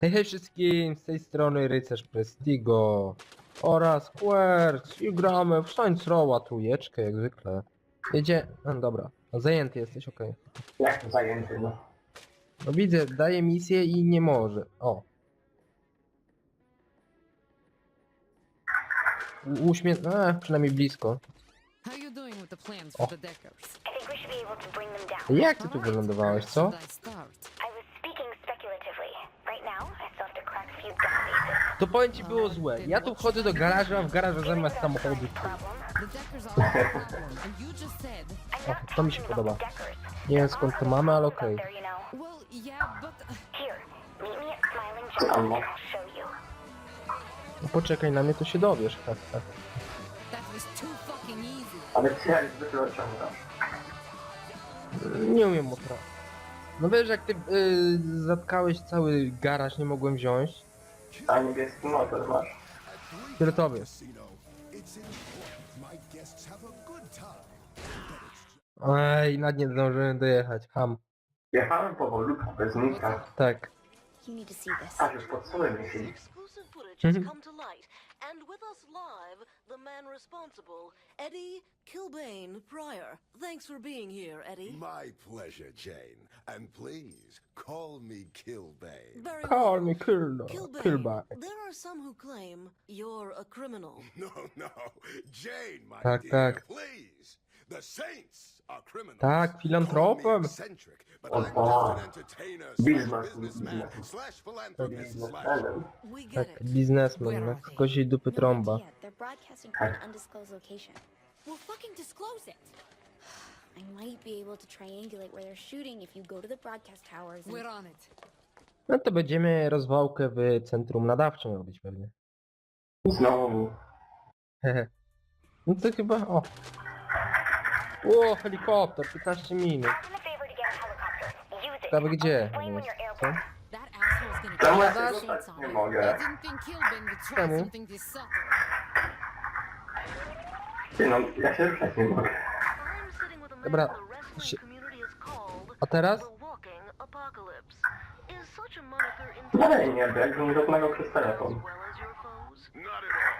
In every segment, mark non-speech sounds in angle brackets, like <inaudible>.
Hej, hej wszystkim, z tej strony Rycerz Prestigo oraz Querc i gramy w Saints Row'a trójeczkę jak zwykle. Jedzie... No dobra, no, zajęty jesteś, okej. Jak to zajęty, no. No widzę, daje misję i nie może. O. U- Uśmiech... A, przynajmniej blisko. How you doing with the plans for the Deckers? I think we should be able to bring them down. Jak ty tu wylądowałeś, co? Should I start? To powiem ci było złe. Ja tu wchodzę do garażu, a w garażu zamiast samochodu. O, to mi się podoba. Nie wiem skąd to mamy, ale okej. No? poczekaj na mnie, to się dowiesz. Fucking easy. Ale ty jak zwykle. Nie umiem motra. No wiesz, jak ty yy, zatkałeś cały garaż, nie mogłem wziąć. A niebieski motor masz. Fioletowy. Ej, nad nie zdążyłem dojechać. Ham. Jechałem powolutku, bez nika. Tak. You need to see this. Aż już pod stołem nie siedzi. Exclusive footage has come to light, and with us live, the man responsible, Eddie Kilbane Pryor. Thanks for being here, Eddie. my pleasure, Jane. And please, call me Kilbane. Very Call well. me Kilda. Uh, Kilbane, there are some who claim you're a criminal. <laughs> No, no. Jane, my Tak, dear, tak. please. The saints are criminals. Tak, filantropem. me eccentric, but O, I'm just o. an entertainer Biznes. Biznesmenem. Get Tak, it. biznesmen, jak kogoś jej dupy trąba. Well, fucking disclose it. <sighs> I might be able to triangulate where they're shooting if you go to the broadcast towers. And... We're on it. No to będziemy rozwałkę w centrum nadawczym robić pewnie. Znowu. Hehe. <laughs> No to chyba, o. O, helikopter, 15 minut. Ciekawe gdzie co? Czemu ja się dostać nie mogę? Czemu? Ty no, ja się ruszać nie mogę. Dobra, A teraz? Dalej nie, bo jakbym żadnego przez telefon. Not at all.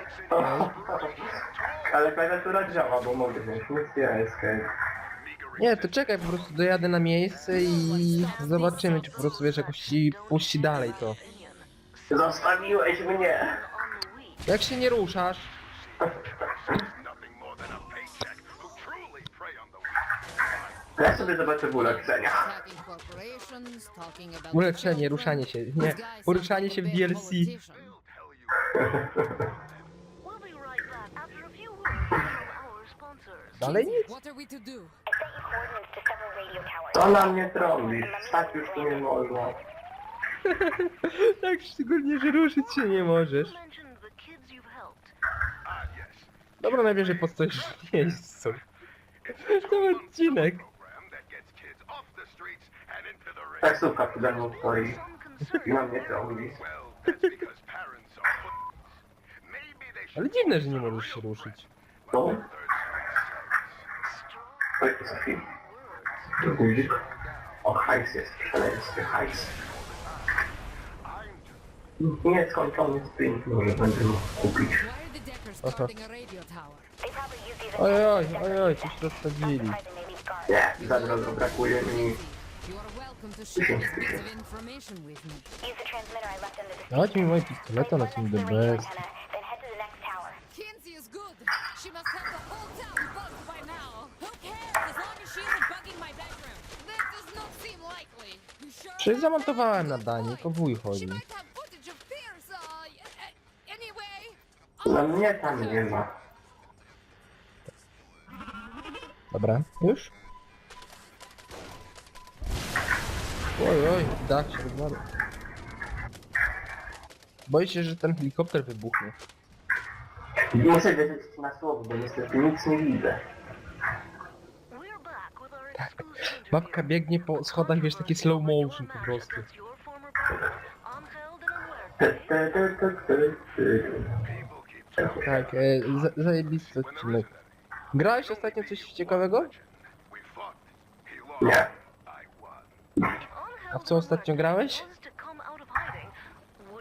It's in O, Ale klawiatura działa, bo mogę wziąć misję, escape. Nie, to czekaj, po prostu dojadę na miejsce i zobaczymy, czy po prostu wiesz, jakoś ci puści dalej to. Zostawiłeś mnie! Jak się nie ruszasz. Ja sobie zobaczę ulepszenia. Talking about ulepszenie, ruszanie się, nie, poruszanie się w DLC. <laughs> politician. We'll be right back after a few words from our sponsors. Dalej nic. What are we to do? I sent you coordinates to several radio towers. Co na mnie trąbisz? Stać już tu nie można. <laughs> Tak, szczególnie, że ruszyć się nie możesz. Dobra, najwyżej postoisz w miejscu. To odcinek. Taksówka przede mną stoi i na mnie trąbi. Ale dziwne, że nie możesz się ruszyć. No, Sofii. Tu guzik. O, hajs jest, szaleński hajs. Nieskończony sprint, może będę mógł kupić. Aha. starting a radio tower? They probably use these Oj, oj, as oj, oj, coś guards. Nie, za drogo brakuje mi. You are welcome to share this bit of information with me. Use the transmitter I left under the Dawajcie mi moje pistolety, one są the best. Kinsey is good. She must have the whole town bugged by now. Who cares as long as she isn't bugging my bedroom? That does not seem likely. Przecież zamontowałem nadanie, to wuj chodzi. No mnie tam nie ma. Dobra, już? Oj, oj, dach się rozwala. Boję się, że ten helikopter wybuchnie. Muszę wierzyć na słowo, bo niestety nic nie widzę. We're back with our exclusive Babka biegnie po schodach, wiesz, takie slow motion po prostu. Tak, e, za- zajebisty odcinek. Grałeś ostatnio coś ciekawego? Nie. A w co ostatnio grałeś?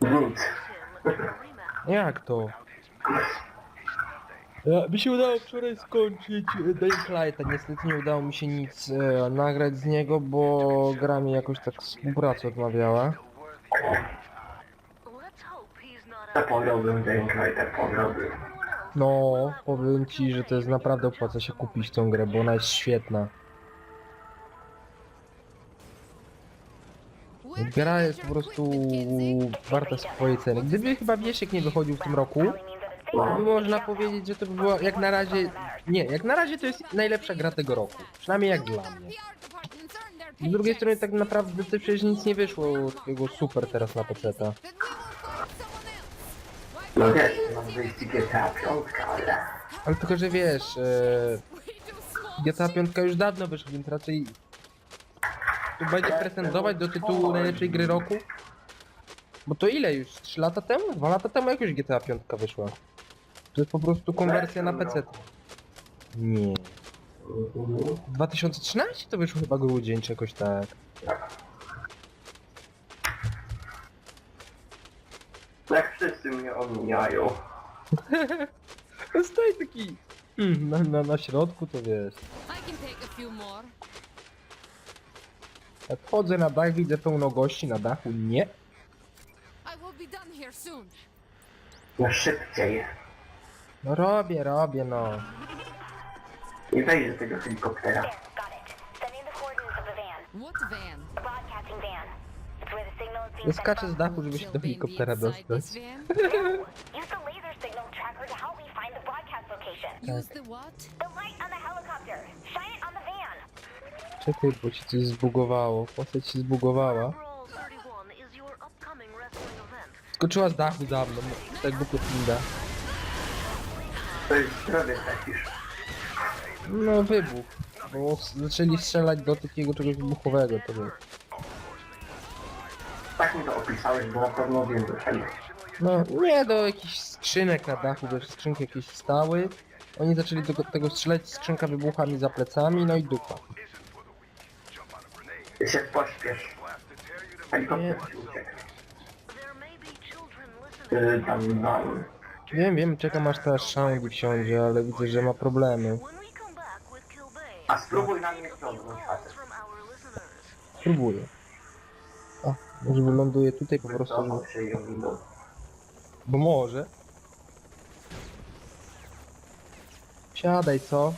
Nic. Jak to? Ja, mi się udało wczoraj skończyć e, Dying Lighta, niestety nie udało mi się nic e, nagrać z niego, bo gra mi jakoś tak współpracę odmawiała. Let's hope he's not To out pograłbym Dying pograłbym. No, powiem ci, że to jest naprawdę opłaca się kupić tą grę, bo ona jest świetna. Gra jest po prostu warta swojej ceny. Gdyby chyba Wiesiek nie wychodził w tym roku, można powiedzieć, że to by była jak na razie... Nie, jak na razie to jest najlepsza gra tego roku. Przynajmniej jak dla mnie. Z drugiej strony tak naprawdę to przecież nic nie wyszło takiego super teraz na PC-ta. No wiesz, mam wyjść GTA 5, ale... Ale tylko, że wiesz, e, GTA 5 już dawno wyszła, więc raczej tu będzie pretendować do tytułu najlepszej gry roku? Bo to ile już? 3 lata temu? 2 lata temu jak już GTA 5 wyszła? To jest po prostu konwersja na PC. Nie. 2013 to wyszło chyba grudzień czy jakoś tak. Jak wszyscy mnie omijają. <laughs> Stoi taki mm, na, na, na środku to wiesz. I can take a few more. Jak wchodzę na dach, widzę pełno gości na dachu. Nie. I will be done here soon. No szybciej. No robię, robię no. Nie wejdę z tego helikoptera. Got it. Sending the coordinates of the van. What van? The broadcasting van. It's where the signal is being Ja sent skaczę from. z dachu, żeby się do helikoptera dostać. Use the laser signal tracker to help me find the broadcast location. Use the what? The light on the helicopter. Shine it on the van. Czekaj, bo ci coś zbugowało. Postać się zbugowała. Brawl 31 is your upcoming wrestling event. Skoczyła z dachu za mną, tak jakby Kotlinda. To jest. No wybuch. Bo s- zaczęli strzelać do takiego czegoś wybuchowego, to wiesz. Tak mi to opisałeś, bo na pewno wiem, że. No nie, do jakichś skrzynek na dachu, wiesz, skrzynki jakieś stały. Oni zaczęli do tego strzelać, skrzynka wybucha mi za plecami, no i dupa. Ty się pośpiesz. Helikopter ci uciekł. There may be children listening. Tam, tam. Wiem, wiem, czekam aż ta Shandy wsiądzie, ale widzę, że ma problemy. A spróbuj na mnie take a few ciągnąć calls facet. from our listeners. Spróbuję. O, może wyląduję tutaj po prostu, żeby... Cofał się i ominął. Bo może. Siadaj, co?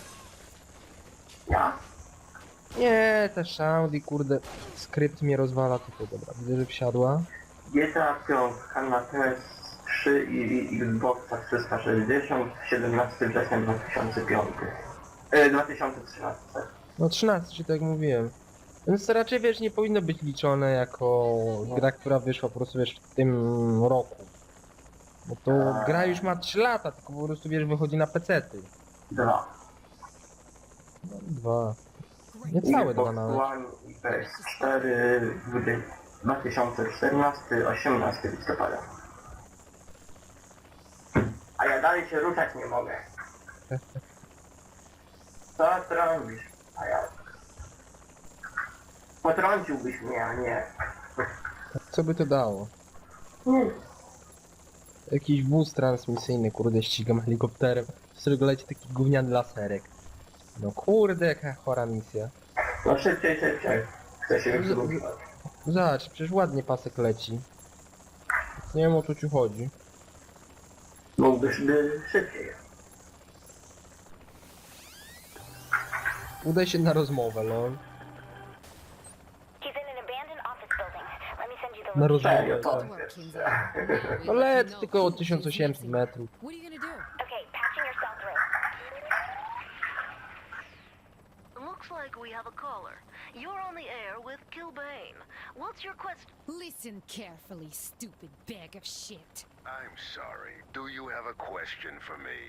Ja? Nie, ta Shandy, kurde, skrypt mnie rozwala tutaj, dobra, widzę, że wsiadła. GTA 5 na PS3 i i Xboxa 360 17 września 2005. E, 2013. No 13, czy tak jak mówiłem. Więc to raczej, wiesz, nie powinno być liczone jako gra, która wyszła po prostu, wiesz, w tym roku. Bo to gra już ma 3 lata, tylko po prostu, wiesz, wychodzi na PC-ty. Dwa. No, dwa. Niecałe dwa Xbox nawet. One i PS4 dwudzie- 2014 18 listopada. A ja dalej się ruszać nie mogę. Co ty robisz? A ja... Potrąciłbyś mnie, a nie. Co by to dało? Hmm. Jakiś wóz transmisyjny, kurde, ścigam helikopterem, z którego leci taki gówniany laserek. No kurde, jaka chora misja. No szybciej, szybciej. Chcę się Z-. Zobacz, przecież ładnie pasek leci. Nie wiem o co ci chodzi. Mógłbyś by szybciej. Udaj się na rozmowę, lol. He's in an abandoned office building. Let me send you the Na location. Serio, rozmowę. to jest... Kinza. No lec tylko o 1800 metrów. What are you gonna do? Okay, patching yourself through. Looks like we have a caller. You're on the air with Kill Bane. What's your question? Listen carefully, stupid bag of shit. I'm sorry. Do you have a question for me?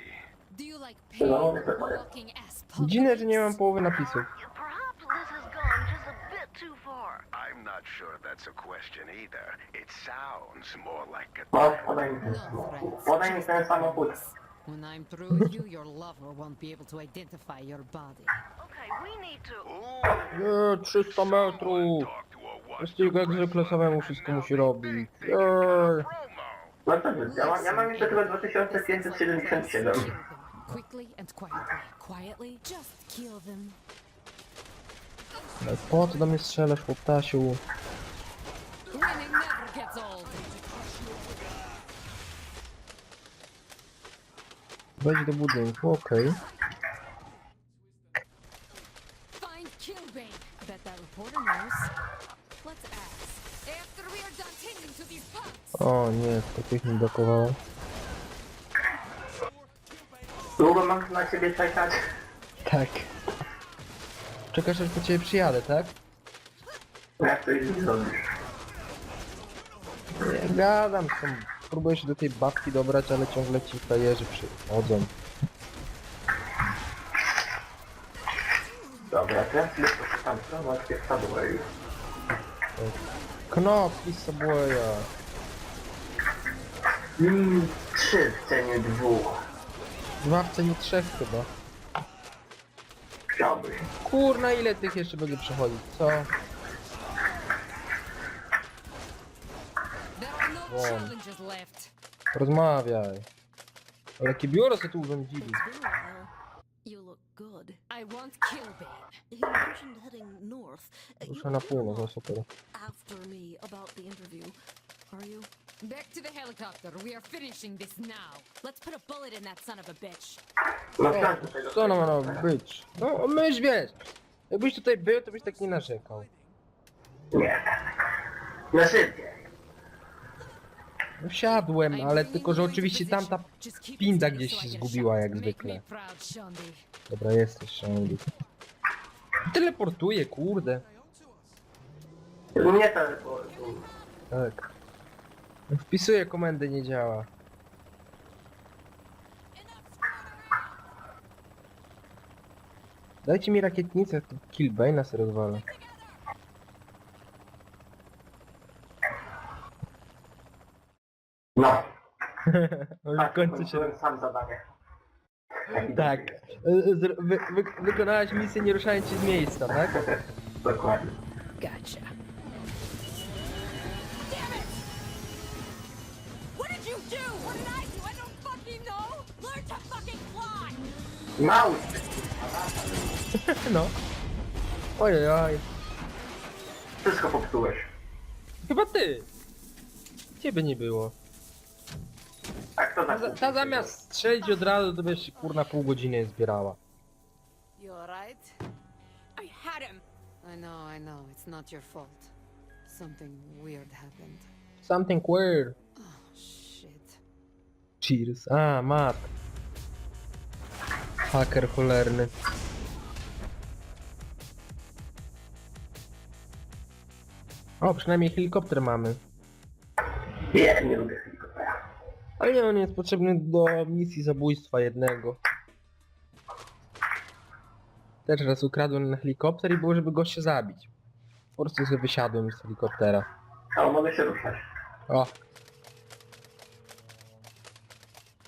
Do you like pain, No, walking ass puppets? Dziwne, że nie mam połowy napisów. Perhaps this has gone just a bit too far. I'm not sure that's a question either. It sounds more like a Masz, podaj mi ten samochód. Podaj mi ten samochód. When I'm through with you, your lover won't be able to identify your body. Okay, we need to. Nie, 300 metrów. Jest tylko jak zwykle samemu wszystko musi robić. No to nic, ja, mam- ja mam jeszcze chyba 2577. Kill them quickly and quietly. Quietly, just kill them. No po co do mnie strzelasz, chłoptasiu? Winning never gets old. Wejdź do budynku, okej. Find Killbane. Bet that reporter knows. Let's ask. O nie, to tych mi blokowało. Długo mam na ciebie czekać? Tak. Czekasz aż po ciebie przyjadę, tak? Jak to już zrobisz? Nie gadam, są... próbuję się do tej babki dobrać, ale ciągle ci frajerzy przychodzą. Dobra, teraz sobie poszukam zobaczcie w Subway. Knop i Subwaya. Mm, trzy w cenie dwóch. Dwa w cenie trzech chyba. Chciałbyś. Kurna, ile tych jeszcze będzie przechodzić, co? There are no Wow. challenges left. Rozmawiaj. Ale jakie biuro sobie tu urządzili. It's been a while. You look good. I want Killbane. He mentioned heading north. Uh, you Ruszę na północ, no super. after me about the interview. Are you? Back to the helicopter. We are finishing this now. Let's put a bullet in that son of a bitch. No tak, tutaj do Co ono tego. ma być? No, myś wiesz. Jakbyś tutaj był, to byś tak nie narzekał. Nie. Na szybciej. No wsiadłem, ale tylko, że oczywiście tamta pinda gdzieś się zgubiła jak zwykle. Dobra, jesteś, Shandy. Teleportuje, kurde. Nie teleportu. Tak. Wpisuję komendę, nie działa. Dajcie mi rakietnicę, to Killbane'a sobie rozwalę. No. <laughs> No i w Tak, końcu się... sam zadanie. Tak. Y, y, Wy, wy, wykonałeś misję nie ruszając się z miejsca, tak? Dokładnie. Gotcha. What did you do? What did I do? I don't fucking know. Learn to fucking fly. Mały! <laughs> No. Ojej, oj. Wszystko popsułeś. Chyba ty. Ciebie nie było. Tak to Ta, tak. ta zamiast strzelić od razu, to byś kurna pół godziny zbierała. You alright? I had him. I know, I know. It's not your fault. Something weird happened. Something weird. Oh, shit. Cheers. A, mat. Haker cholerny. O, przynajmniej helikopter mamy. Helikoptera. Ale nie, on jest potrzebny do misji zabójstwa jednego. Też raz ukradłem na helikopter i było, żeby gościa zabić. Po prostu sobie wysiadłem z helikoptera. A mogę się ruszać. O.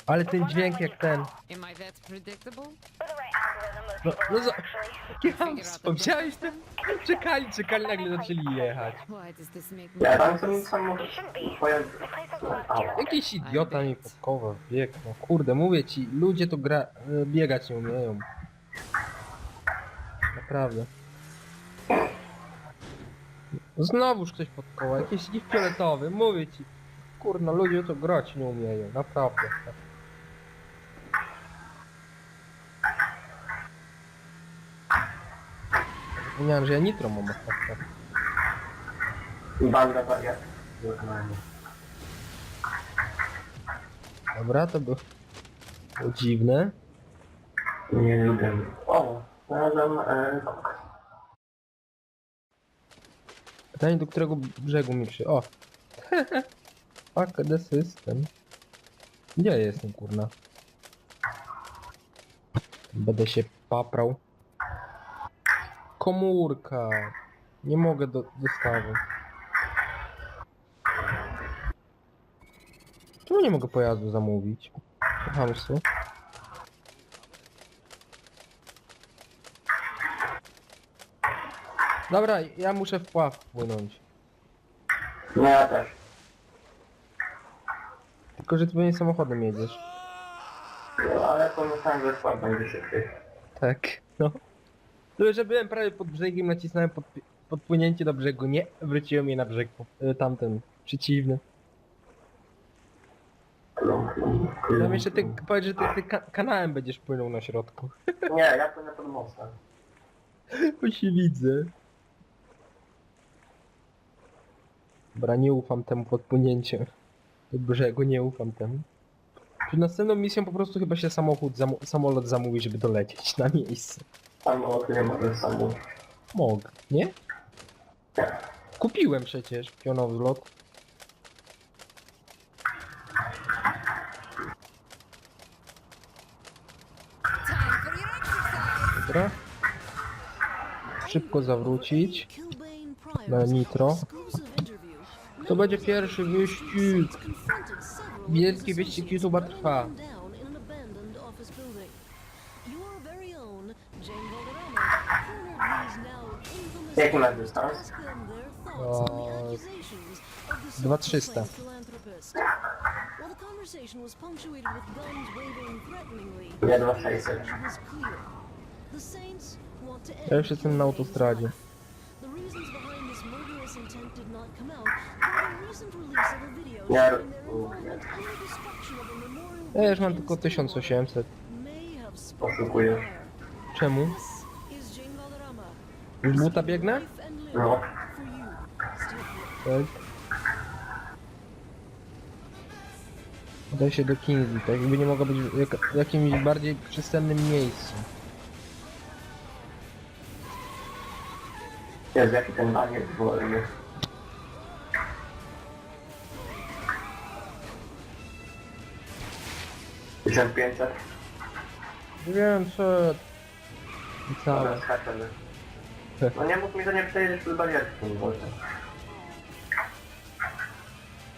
Ale ten dźwięk jak ten. Am I that predictable? No, no za... Ja wspomniałeś tym? Czekali, czekali, nagle zaczęli jechać. Why does this make Ja tam są pojazd. You. Jakiś idiota mi podkowa bieg. No kurde, mówię ci, ludzie to gra... e, biegać nie umieją. Naprawdę. Znowuż ktoś pod koła, jakiś ich fioletowy, mówię ci. Kurna, ludzie to grać nie umieją, naprawdę. Zapomniałem, że ja nitro mam ostatnio. Banda. Normalnie. Dobra, to było, było dziwne. Nie lubię. O, znalazłem e, zamek. Pytanie, do którego brzegu mi przy... O! <laughs> Fuck the system. Gdzie ja jestem, kurna? Będę się paprał. Komórka. Nie mogę do dostawy. Czemu nie mogę pojazdu zamówić? Hamsu. Dobra, ja muszę w pław płynąć. No ja też. Tylko, że ty pewnie samochodem jedziesz. No, ale pomyślałem, że skład będzie szybciej. Tak, no. Tyle, że byłem prawie pod brzegiem, nacisnąłem pod, podpłynięcie do brzegu. Nie, wróciłem je na brzeg. y, Tamten, przeciwny. Tam jeszcze ty powiedz, że ty, ty ka kanałem będziesz płynął na środku. <laughs> Nie, ja płynę pod mostem. Bo się widzę. Dobra, nie ufam temu podpłynięciu. Do brzegu nie ufam temu. Przed następną misją po prostu chyba się samochód, zam samolot zamówi, żeby dolecieć na miejsce. Tam o nie mogę samu. Mogę, nie? Kupiłem przecież pionowy lot. Time for your exercise. Dobra. Szybko zawrócić. Na nitro. To będzie pierwszy wyścig. Wielki wyścig YouTube'a trwa. Release of a video Ja- showing their involvement in the destruction of a memorial Ja już mam tylko Stillwater 1800. may have sparked Poszukuję. Czemu? This is Jane Valderrama. Buta biegnę? No. Tak. Udaj się do Kingsley, tak jakby nie mogło być w jak, jakimś bardziej przystępnym miejscu. Jest jaki ten bagiet wolny. Tysiąc pięćset? Wiem, co... I Dobra, całe. skaczemy. <laughs> No nie mów mi, że nie przejedziesz przez wodzie.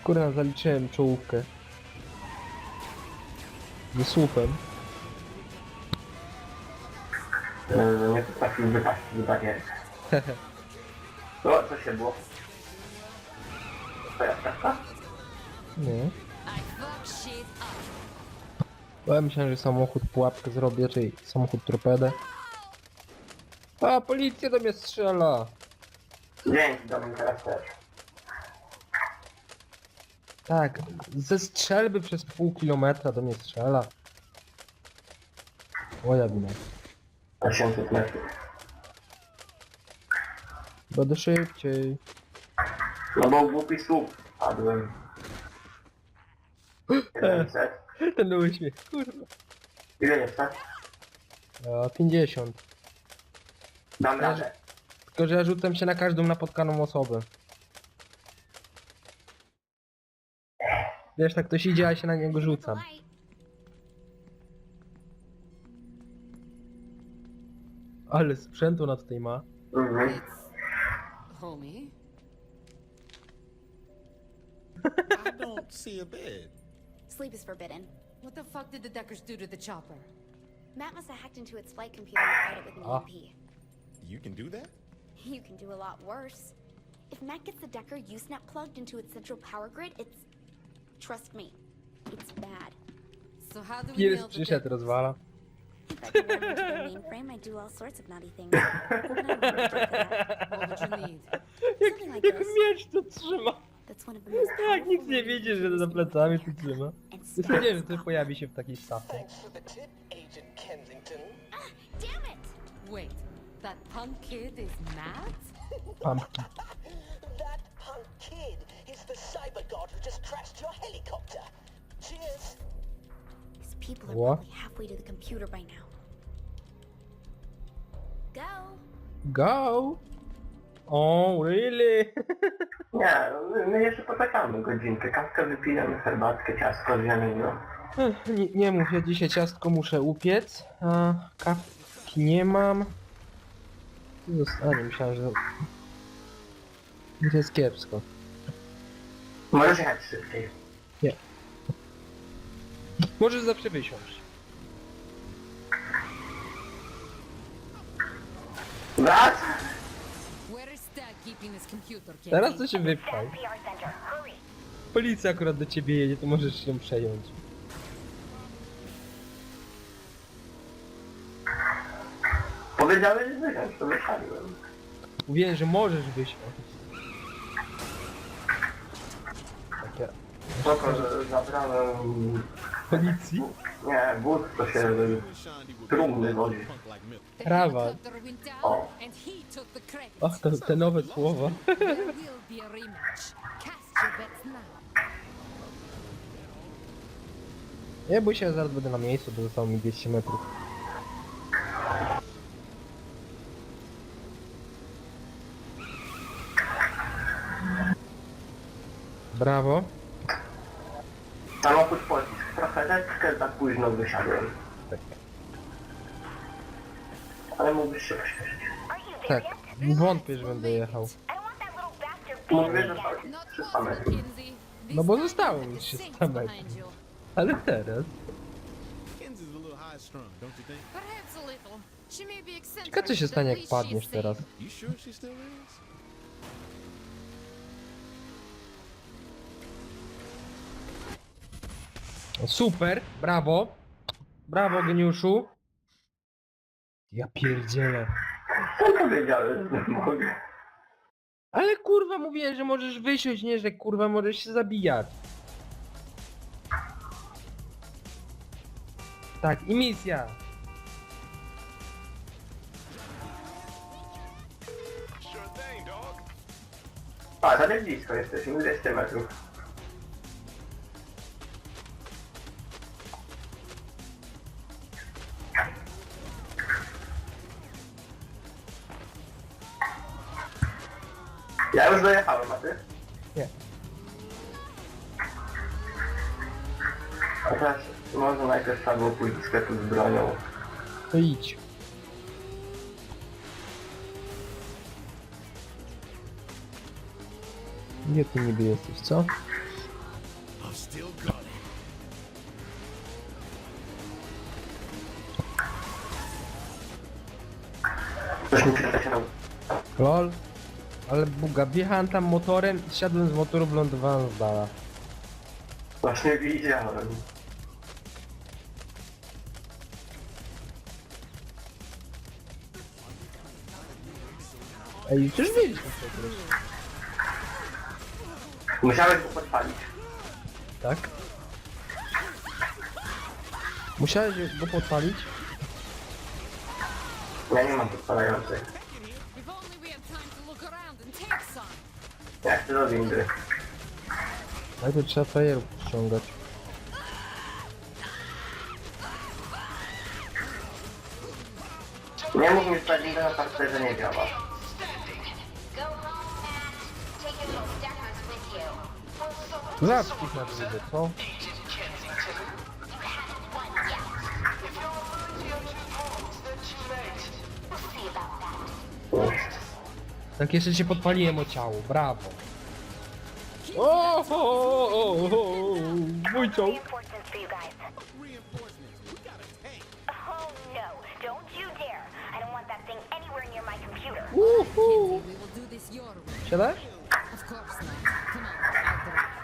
Kurna, zaliczyłem czołówkę. Ze słupem. Yy, Nie potrafił wypaść z barierki. O, co się było? To ja prawda? Nie. Bo ja myślałem, że samochód pułapkę zrobię, czyli samochód torpedę. A, policja do mnie strzela! Dzięki, Domin, teraz też. Tak, ze strzelby przez pół kilometra do mnie strzela. Moja wina. 800 metrów. Będę szybciej. No bo głupi słup padłem. 700. <laughs> Ten uśmiech, kurwa. Ile jeszcze? A, 50. Dam radę. Tylko, że ja rzucam się na każdą napotkaną osobę. Wiesz, tak ktoś idzie, a ja się na niego rzucam. Ale sprzętu na tutaj ma. Mhm. Homie? I don't see a bed. Sleep is forbidden. What the fuck did the Deckers do to the chopper? Matt must have hacked into its flight computer and fired it with an Ah. EMP. You can do that? You can do a lot worse. If Matt gets the Decker Usenet plugged into its central power grid, it's... Trust me, it's bad. So how do we Pies nail the przyszedł, Deckers? rozwala. If I run into their mainframe, I'd do all sorts of naughty things. I do that. What would you need? Something like Jak this. miecz to trzyma. That's one of the most Jak powerful nikt nie ways widzi, to że za the plecami to trzyma. and Nie stop spodziewałem, że the to pojawi się w takiej stacji. Thanks for the tip, Agent Kensington. Damn it! Wait, that punk kid is Matt? Pumpkin. That punk kid is the cyber god who just crashed your helicopter. Cheers. These people are What? probably halfway to the computer by now. Go! Go! Oh, really? Nie, my, jeszcze poczekamy godzinkę. Kawkę wypijemy, herbatkę, ciastko zjemy, no. Ech, Nie, nie mów, ja dzisiaj ciastko muszę upiec, a kawki nie mam. Tu Zostanie, myślałem, że... To jest kiepsko. Możesz jechać szybciej. Możesz zawsze wysiąść. Wrac! Where is Stag keeping his computer, Kenny? Teraz to się wypchaj. PR center. Hurry. Policja akurat do ciebie jedzie, to możesz się przejąć. Powiedziałeś, że wyjąć, to wyszedłem. Mówiłem, że możesz wysiąść. Takie Spoko, że zabrałem... policji? Nie, wóz to się trumny wodzi. Down, O. Och, to, te nowe słowa. Nie bój się, zaraz będę na miejscu, bo zostało mi 200 metrów. Brawo. Samochód pocisk. Trochę za późno wysiadłem. Tak. Ale mógłbyś się pośpieszyć. Tak. yet? Wątpię, że będę jechał. Mówię, że tak. again. Not 300 much, metrów. Mackenzie. This No bo zostało mi 300 saints metrów. Ale teraz. A little high strung, don't you think? Ciekawe co się stanie jak padniesz teraz. safe. You sure she still is? Super, brawo. Brawo, geniuszu. Ja pierdzielę. Co powiedziałeś, że mogę? Ale kurwa mówiłem, że możesz wysiąść, nie, że kurwa możesz się zabijać. Tak, i misja. Sure thing, dog. A, tak blisko jesteśmy, 200 metrów. Ja już dojechałem, a ty? Nie. A teraz może najpierw trzeba było pójść do sklepu z bronią. To idź. Gdzie ty niby jesteś, co? I'm still mi się nam. Lol. Ale buga, wjechałem tam motorem siadłem z motoru, wylądowałem z dala. Właśnie widziałem. Ej, przecież mieliśmy przecież. Musiałeś go podpalić. Tak? Musiałeś go podpalić? Ja nie mam podpalającej. Ja chcę do windy. Najpierw trzeba frajerów ściągać. Nie mów mi, że ta na parterze nie działa. Go home, deckers with you. Na drugą, co? Tak jeszcze się podpaliłem o ciało, brawo. O, o, o, o, o, mój czołg. Reinforcements for you guys. Reinforcements. We got a tank. Oh no, don't you dare. I don't want that thing anywhere near my computer. Uhu. We will do this your way. Siadasz? Of course not. Come on, I'll drive.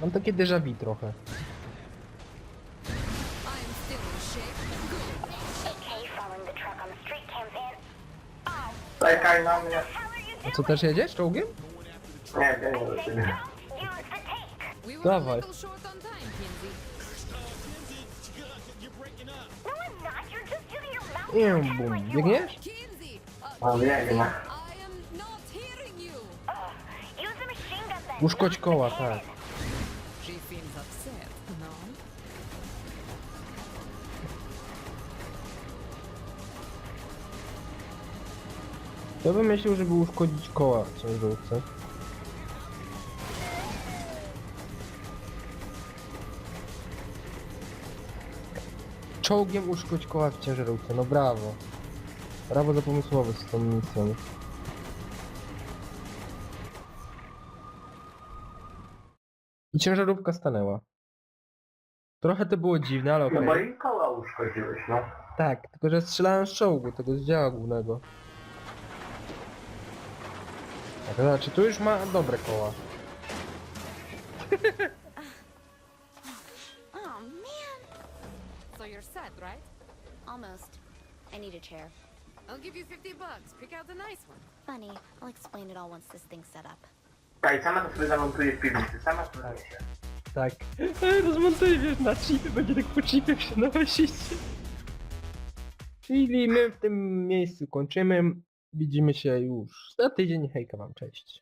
Mam takie déjà vu trochę. Czekaj na mnie. A co, też jedziesz czołgiem? Nie, biegnie do Say ciebie. We were Dawaj. a little short on time, Kinsey. You're breaking up. No, I'm not. You're just using your mouth. Nie, to pretend bum. Biegniesz? Kinsey! Uh, O, biegnę. I am not hearing you. are. Ugh, use the machine gun then. Uszkodź koła, tak. Ja bym myślał, żeby uszkodzić koła w ciężarówce. Czołgiem uszkodź koła w ciężarówce, no brawo. Brawo za pomysłowość z tą misją. I ciężarówka stanęła. Trochę to było dziwne, ale okej. Bo i koła uszkodziłeś, no. Tak, tylko że strzelałem z czołgu, tego z działa głównego. To znaczy, tu już ma dobre koła. <laughs> Oh man. So you're set, right? Almost. I need a chair. I'll give you 50 bucks. Pick out the nice one. Funny. I'll explain it all once this thing's set up. Tak, sama to sobie zamontuje w piwnicy, sama to się. Tak. <laughs> Rozmontuję wiesz na chipy, będzie tak po chipach się nosić. Czyli my w tym miejscu kończymy. Widzimy się już za tydzień. Hejka wam, cześć.